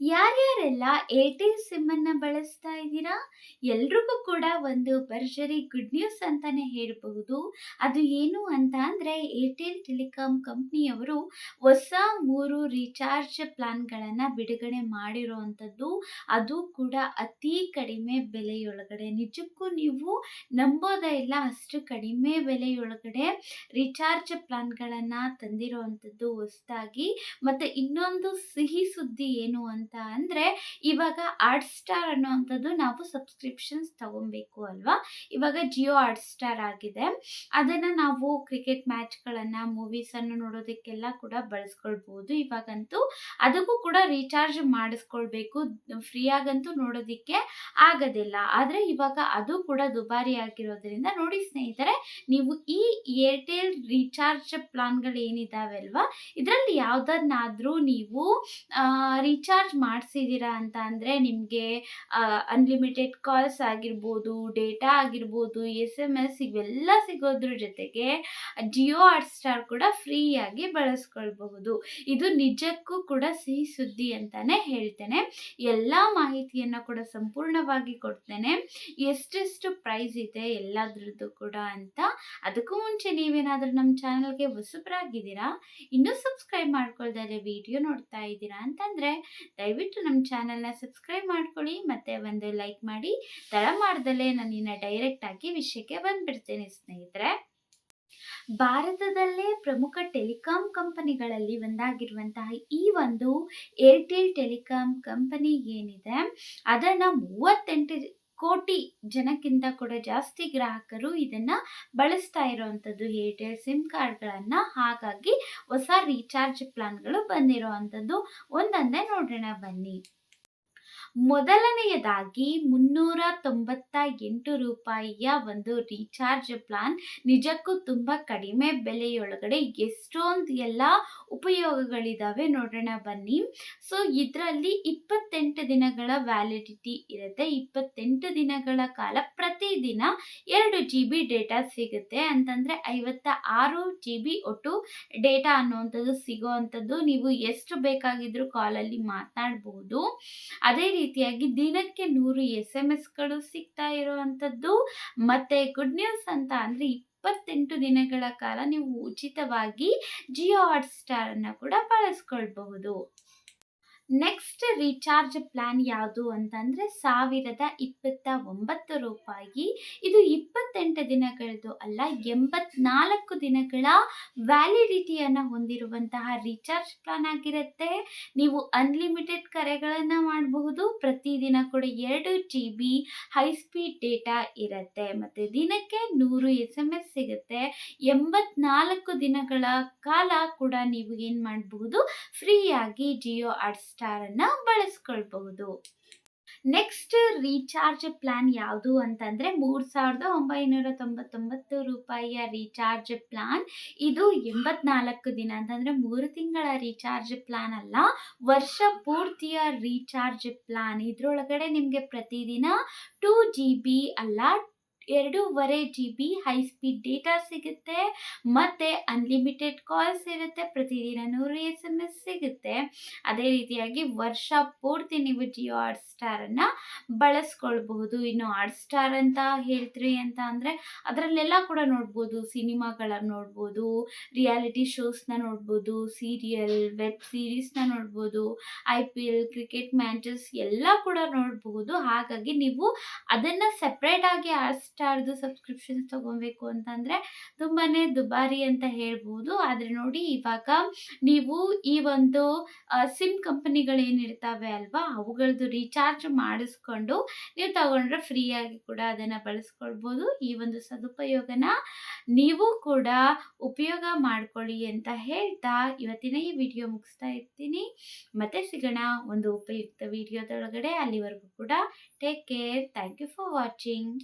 ಯಾರ್ಯಾರೆಲ್ಲ Airtel ಸಿಮ್ಮನ್ನು ಬಳಸ್ತಾ ಇದ್ದೀರಾ? ಎಲ್ರಿಗೂ ಕೂಡ ಒಂದು ಭರ್ಜರಿ ಗುಡ್ ನ್ಯೂಸ್ ಅಂತಾನೆ ಹೇಳಬಹುದು. ಅದು ಏನು ಅಂತ ಅಂದರೆ ಏರ್ಟೆಲ್ ಟೆಲಿಕಾಂ ಕಂಪ್ನಿಯವರು ಹೊಸ ಮೂರು ರೀಚಾರ್ಜ್ ಪ್ಲಾನ್ಗಳನ್ನು ಬಿಡುಗಡೆ ಮಾಡಿರೋವಂಥದ್ದು. ಅದು ಕೂಡ ಅತಿ ಕಡಿಮೆ ಬೆಲೆಯೊಳಗಡೆ. ನಿಜಕ್ಕೂ ನೀವು ನಂಬೋದೇ ಇಲ್ಲ ಅಷ್ಟು ಕಡಿಮೆ ಬೆಲೆಯೊಳಗಡೆ ರೀಚಾರ್ಜ್ ಪ್ಲಾನ್ಗಳನ್ನು ತಂದಿರೋವಂಥದ್ದು ಹೊಸದಾಗಿ. ಮತ್ತು ಇನ್ನೊಂದು ಸಿಹಿ ಸುದ್ದಿ ಏನು ಅಂತ ಅಂದರೆ ಇವಾಗ ಆರ್ಟ್ ಸ್ಟಾರ್ ಅನ್ನೋವಂಥದ್ದು ನಾವು ಸಬ್ಸ್ಕ್ರಿಪ್ಷನ್ಸ್ ತಗೊಬೇಕು ಅಲ್ವಾ? ಇವಾಗ ಜಿಯೋ ಆರ್ಟ್ ಸ್ಟಾರ್ ಆಗಿದೆ. ಅದನ್ನು ನಾವು ಕ್ರಿಕೆಟ್ ಮ್ಯಾಚ್ಗಳನ್ನು ಮೂವೀಸನ್ನು ನೋಡೋದಕ್ಕೆಲ್ಲ ಕೂಡ ಬಳಸ್ಕೊಳ್ಬೋದು ಇವಾಗಂತೂ. ಅದಕ್ಕೂ ಕೂಡ ರೀಚಾರ್ಜ್ ಮಾಡಿಸ್ಕೊಳ್ಬೇಕು. ಫ್ರೀಯಾಗಂತೂ ನೋಡೋದಕ್ಕೆ ಆಗೋದಿಲ್ಲ. ಆದರೆ ಇವಾಗ ಅದು ಕೂಡ ದುಬಾರಿ ಆಗಿರೋದ್ರಿಂದ ನೋಡಿ ಸ್ನೇಹಿತರೆ, ನೀವು ಈ ಏರ್ಟೆಲ್ ರೀಚಾರ್ಜ್ ಪ್ಲಾನ್ಗಳು ಏನಿದ್ದಾವೆ ಅಲ್ವಾ? ಇದರಲ್ಲಿ ಯಾವುದನ್ನಾದರೂ ನೀವು ರೀಚಾರ್ಜ್ ಮಾಡಿಸಿದ್ದೀರಾ ಅಂತ ಅಂದರೆ ನಿಮಗೆ ಅನ್ಲಿಮಿಟೆಡ್ ಕಾಲ್ಸ್ ಆಗಿರ್ಬೋದು ಡೇಟಾ ಆಗಿರ್ಬೋದು ಎಸ್ ಎಂ ಎಸ್ ಇವೆಲ್ಲ ಸಿಗೋದ್ರ ಜೊತೆಗೆ ಜಿಯೋ ಹಾಟ್ ಸ್ಟಾರ್ ಕೂಡ ಫ್ರೀಯಾಗಿ ಬಳಸ್ಕೊಳ್ಬಹುದು. ಇದು ನಿಜಕ್ಕೂ ಕೂಡ ಸಿಹಿ ಸುದ್ದಿ ಅಂತಲೇ ಹೇಳ್ತೇನೆ. ಎಲ್ಲ ಮಾಹಿತಿಯನ್ನು ಕೂಡ ಸಂಪೂರ್ಣವಾಗಿ ಕೊಡ್ತೇನೆ. ಎಷ್ಟೆಷ್ಟು ಪ್ರೈಸ್ ಇದೆ ಎಲ್ಲದ್ರದ್ದು ಕೂಡ ಅಂತ. ಅದಕ್ಕೂ ಮುಂಚೆ ನೀವೇನಾದರೂ ನಮ್ಮ ಚಾನಲ್ಗೆ ಹೊಸಬರಾಗಿದ್ದೀರಾ? ಇನ್ನೂ ಸಬ್ಸ್ಕ್ರೈಬ್ ಮಾಡ್ಕೊಳ್ತಾರೆ ವಿಡಿಯೋ ನೋಡ್ತಾ ಇದ್ದೀರಾ ಅಂತಂದರೆ ದಯವಿಟ್ಟು ನಮ್ಮ ಚಾನಲ್ನ ಸಬ್ಸ್ಕ್ರೈಬ್ ಮಾಡ್ಕೊಳ್ಳಿ ಮತ್ತು ಒಂದು ಲೈಕ್ ಮಾಡಿ. ಮಾಡ್ದಲೇ ಡೈರೆಕ್ಟ್ ಡೈರೆಕ್ಟಾಗಿ ವಿಷಯಕ್ಕೆ ಬಂದ್ಬಿಡ್ತೇನೆ ಸ್ನೇಹಿತರೆ. ಭಾರತದಲ್ಲೇ ಪ್ರಮುಖ ಟೆಲಿಕಾಂ ಕಂಪನಿಗಳಲ್ಲಿ ಒಂದಾಗಿರುವಂತಹ ಈ ಒಂದು ಏರ್ಟೆಲ್ ಟೆಲಿಕಾಂ ಕಂಪನಿ ಏನಿದೆ, ಅದನ್ನು ಮೂವತ್ತೆಂಟು ಕೋಟಿ ಜನಕ್ಕಿಂತ ಕೂಡ ಜಾಸ್ತಿ ಗ್ರಾಹಕರು ಇದನ್ನು ಬಳಸ್ತಾ ಇರೋವಂಥದ್ದು ಏರ್ಟೆಲ್ ಸಿಮ್ ಕಾರ್ಡ್ಗಳನ್ನು ಹಾಗಾಗಿ ಹೊಸ ರೀಚಾರ್ಜ್ ಪ್ಲಾನ್ಗಳು ಬಂದಿರುವಂತದ್ದು ಒಂದೊಂದೇ ನೋಡೋಣ ಬನ್ನಿ. ಮೊದಲನೆಯದಾಗಿ ಮುನ್ನೂರ ತೊಂಬತ್ತ ಎಂಟು ರೂಪಾಯಿಯ ಒಂದು ರೀಚಾರ್ಜ್ ಪ್ಲಾನ್ ನಿಜಕ್ಕೂ ತುಂಬ ಕಡಿಮೆ ಬೆಲೆಯೊಳಗಡೆ ಎಷ್ಟೊಂದು ಎಲ್ಲ ಉಪಯೋಗಗಳಿದ್ದಾವೆ ನೋಡೋಣ ಬನ್ನಿ. ಸೊ ಇದರಲ್ಲಿ ಇಪ್ಪತ್ತೆಂಟು ದಿನಗಳ ವ್ಯಾಲಿಡಿಟಿ ಇರುತ್ತೆ. ಇಪ್ಪತ್ತೆಂಟು ದಿನಗಳ ಕಾಲ ಪ್ರತಿದಿನ ಎರಡು ಜಿ ಬಿ ಡೇಟಾ ಸಿಗುತ್ತೆ. ಅಂತಂದರೆ ಐವತ್ತ ಆರು ಜಿ ಬಿ ಒಟ್ಟು ಡೇಟಾ ಅನ್ನುವಂಥದ್ದು ಸಿಗೋ ಅಂಥದ್ದು ನೀವು ಎಷ್ಟು ಬೇಕಾಗಿದ್ದರೂ ಕಾಲಲ್ಲಿ ಮಾತನಾಡಬಹುದು ಅದೇ ರೀತಿಯಾಗಿ ದಿನಕ್ಕೆ ನೂರು ಎಸ್ ಎಂ ಎಸ್ಗಳು ಸಿಗ್ತಾ ಇರುವಂಥದ್ದು. ಮತ್ತು ಗುಡ್ ನ್ಯೂಸ್ ಅಂತ ಅಂದರೆ ಇಪ್ಪತ್ತೆಂಟು ದಿನಗಳ ಕಾಲ ನೀವು ಉಚಿತವಾಗಿ ಜಿಯೋ ಹಾಟ್ ಸ್ಟಾರನ್ನು ಕೂಡ ಬಳಸ್ಕೊಳ್ಬಹುದು. ನೆಕ್ಸ್ಟ್ ರೀಚಾರ್ಜ್ ಪ್ಲ್ಯಾನ್ ಯಾವುದು ಅಂತಂದರೆ ಸಾವಿರದ ಇಪ್ಪತ್ತ ಒಂಬತ್ತು ರೂಪಾಯಿ. ಇದು ಇಪ್ಪತ್ತೆಂಟು ದಿನಗಳದ್ದು ಅಲ್ಲ, ಎಂಬತ್ನಾಲ್ಕು ದಿನಗಳ ವ್ಯಾಲಿಡಿಟಿಯನ್ನು ಹೊಂದಿರುವಂತಹ ರೀಚಾರ್ಜ್ ಪ್ಲಾನ್ ಆಗಿರುತ್ತೆ. ನೀವು ಅನ್ಲಿಮಿಟೆಡ್ ಕರೆಗಳನ್ನು ಮಾಡಬಹುದು. ಪ್ರತಿದಿನ ಕೂಡ ಎರಡು G B high speed data ಇರುತ್ತೆ. ಮತ್ತು ದಿನಕ್ಕೆ ನೂರು ಎಸ್ ಎಂ ಎಸ್ ಸಿಗುತ್ತೆ. ಎಂಬತ್ನಾಲ್ಕು ದಿನಗಳ ಕಾಲ ಕೂಡ ನೀವು ಏನು ಮಾಡಬಹುದು? ಫ್ರೀಯಾಗಿ ಜಿಯೋ ಹಾಟ್ ಅನ್ನ ಬಳಸ್ಕೊಳ್ಬಹುದು. ನೆಕ್ಸ್ಟ್ ರೀಚಾರ್ಜ್ ಪ್ಲಾನ್ ಯಾವುದು ಅಂತಂದ್ರೆ ಮೂರು ಸಾವಿರದ ಒಂಬೈನೂರ ತೊಂಬತ್ತೊಂಬತ್ತು ರೂಪಾಯಿಯ ರೀಚಾರ್ಜ್ ಪ್ಲಾನ್ ಇದು ಎಂಬತ್ನಾಲ್ಕು ದಿನ ಅಂತಂದ್ರೆ ಮೂರು ತಿಂಗಳ ರೀಚಾರ್ಜ್ ಪ್ಲಾನ್ ಅಲ್ಲ. ವರ್ಷ ಪೂರ್ತಿಯ ರೀಚಾರ್ಜ್ ಪ್ಲಾನ್ ಇದರೊಳಗಡೆ ನಿಮಗೆ ಪ್ರತಿದಿನ ಟೂ ಜಿ ಬಿ ಅಲ್ಲ ಎರಡೂವರೆ G B high speed data ಸಿಗುತ್ತೆ, ಮತ್ತು ಅನ್ಲಿಮಿಟೆಡ್ ಕಾಲ್ಸ್ ಇರುತ್ತೆ ಪ್ರತಿದಿನ ನೂರು ಎಸ್ ಎಂ ಎಸ್ ಸಿಗುತ್ತೆ. ಅದೇ ರೀತಿಯಾಗಿ ವರ್ಷ ಪೂರ್ತಿ ನೀವು ಜಿಯೋ ಹಾಟ್ ಸ್ಟಾರನ್ನು ಬಳಸ್ಕೊಳ್ಬಹುದು. ಇನ್ನು ಹಾಟ್ ಸ್ಟಾರ್ ಅಂತ ಹೇಳ್ತೀರಿ ಅಂತ ಅಂದರೆ ಅದರಲ್ಲೆಲ್ಲ ಕೂಡ ನೋಡ್ಬೋದು. ಸಿನಿಮಾಗಳನ್ನು ನೋಡ್ಬೋದು ರಿಯಾಲಿಟಿ ಶೋಸ್ನ ನೋಡ್ಬೋದು ಸೀರಿಯಲ್ ವೆಬ್ ಸೀರೀಸ್ನ ನೋಡ್ಬೋದು I P L cricket matches ಎಲ್ಲ ಕೂಡ ನೋಡಬಹುದು ಹಾಗಾಗಿ ನೀವು ಅದನ್ನು ಸಪ್ರೇಟಾಗಿ ಹಾಟ್ ಸ್ಟಾರ್ದು ಸಬ್ಸ್ಕ್ರಿಪ್ಷನ್ಸ್ ತೊಗೊಬೇಕು ಅಂತಂದರೆ ತುಂಬಾ ದುಬಾರಿ ಅಂತ ಹೇಳ್ಬೋದು. ಆದರೆ ನೋಡಿ, ಇವಾಗ ನೀವು ಈ ಒಂದು ಸಿಮ್ ಕಂಪನಿಗಳೇನಿರ್ತವೆ ಅಲ್ವಾ ಅವುಗಳದ್ದು ರೀಚಾರ್ಜ್ ಮಾಡಿಸ್ಕೊಂಡು ನೀವು ತಗೊಂಡ್ರೆ ಫ್ರೀಯಾಗಿ ಕೂಡ ಅದನ್ನು ಬಳಸ್ಕೊಳ್ಬೋದು. ಈ ಒಂದು ಸದುಪಯೋಗನ ನೀವು ಕೂಡ ಉಪಯೋಗ ಮಾಡ್ಕೊಳ್ಳಿ ಅಂತ ಹೇಳ್ತಾ ಇವತ್ತಿನ ಈ ವಿಡಿಯೋ ಮುಗಿಸ್ತಾ ಇರ್ತೀನಿ. ಮತ್ತೆ ಸಿಗೋಣ ಒಂದು ಉಪಯುಕ್ತ ವಿಡಿಯೋದೊಳಗಡೆ ಅಲ್ಲಿವರೆಗೂ ಕೂಡ take care thank you for watching